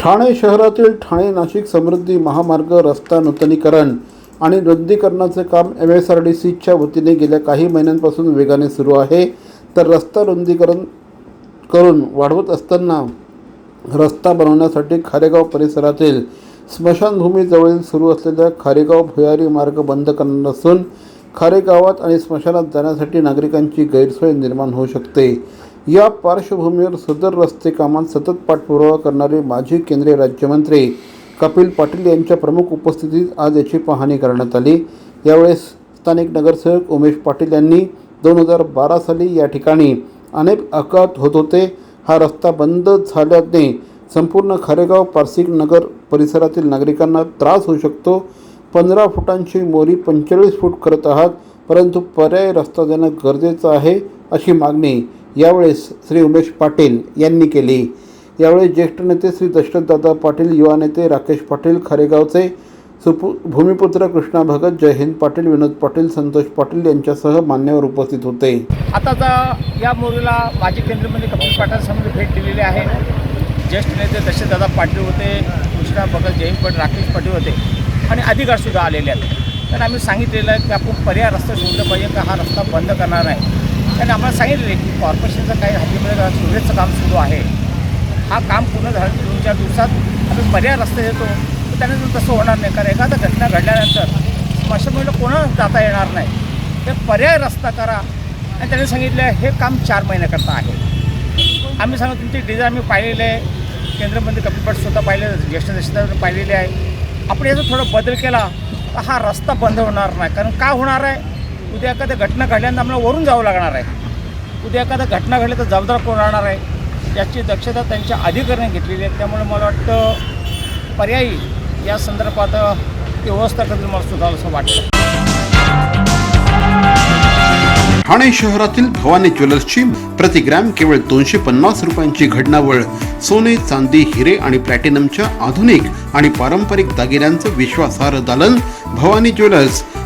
ठाणे शहरातील ठाणे नाशिक समृद्धी महामार्ग रस्ता नूतनीकरण आणि रुंदीकरणाचे काम एम एस आर डी सीच्या वतीने गेल्या काही महिन्यांपासून वेगाने सुरू आहे. तर रस्ता रुंदीकरण करून वाढवत असताना रस्ता बनवण्यासाठी खारेगाव परिसरातील स्मशानभूमीजवळील सुरू असलेल्या खारेगाव भुयारी मार्ग बंद करणार असून खारेगावात आणि स्मशानात जाण्यासाठी नागरिकांची गैरसोय निर्माण होऊ शकते. या पार्श्वभूमीवर सदर रस्ते कामात सतत पाठपुरावा करणारे माजी केंद्रीय राज्यमंत्री कपिल पाटील यांच्या प्रमुख उपस्थितीत आज याची पाहणी करण्यात आली. यावेळेस स्थानिक नगरसेवक उमेश पाटील यांनी दोन हजार बारा साली या ठिकाणी अनेक अपघात होत होते. हा रस्ता बंद झाल्याने संपूर्ण खारेगाव पारसिक नगर परिसरातील नागरिकांना त्रास होऊ शकतो. पंधरा फुटांची मोरी पंचेचाळीस फूट करत आहात परंतु पर्याय रस्ता देणं गरजेचं आहे अशी मागणी यावेळेस श्री उमेश पाटील यांनी केली. यावेळेस ज्येष्ठ नेते श्री दशरथदादा पाटील युवा नेते राकेश पाटील खारेगावचे सुपु भूमिपुत्र कृष्णा भगत जयहिंद पाटील विनोद पाटील संतोष पाटील यांच्यासह मान्यवर उपस्थित होते. आताचा या मुलीला माजी केंद्रमंत्री कपिल पाटलांसमोर भेट दिलेली आहे. ज्येष्ठ नेते दशरथदादा पाटील होते कृष्णा भगत जयहिंद पाटील राकेश पाटील होते आणि अधिकारसुद्धा आलेले आहेत. तर आम्ही सांगितलेलं आहे की आपण पर्याय रस्ता शोधलं पाहिजे का हा रस्ता बंद करणार आहे त्यांनी आम्हाला सांगितले की कॉर्पोरेशनचं काही हद्दीमध्ये सुरेचं काम सुरू आहे. हा काम पूर्ण झालं दोन चार दिवसात आम्ही पर्याय रस्ता देतो. तर त्यांना तसं होणार नाही कारण एखादा घटना घडल्यानंतर स्मशानभूमीला कोणा जाता येणार नाही. हे पर्याय रस्ता करा. आणि त्यांनी सांगितलं हे काम चार महिन्याकरता आहे. आम्ही सांगतो तुमची डिझाईन आम्ही पाहिलेले आहे. केंद्रमंत्री कपिल पाटील स्वतः पाहिले ज्येष्ठ देशदार पाहिलेले आहे. आपण याचा थोडा बदल केला तर हा रस्ता बंद होणार नाही. कारण का होणार आहे? उद्या एखाद्या घटना घडल्यानंतर आम्हाला वरून जावं लागणार आहे. उद्या एखाद्या घटना घडली तर जबाबदार कोण राहणार आहे? याची दक्षता त्यांच्या अधिकाऱ्यांनी घेतलेली आहे. त्यामुळे मला वाटतं पर्यायी या संदर्भात ती व्यवस्था करतील मला सुद्धा असं वाटतं. ठाणे शहरातील भवानी ज्वेलर्सची प्रतिग्रॅम केवळ दोनशे पन्नास रुपयांची घडणावळ सोने चांदी हिरे आणि प्लॅटिनमच्या आधुनिक आणि पारंपरिक दागिन्यांचं विश्वासार्ह दालन Bhavani jewellers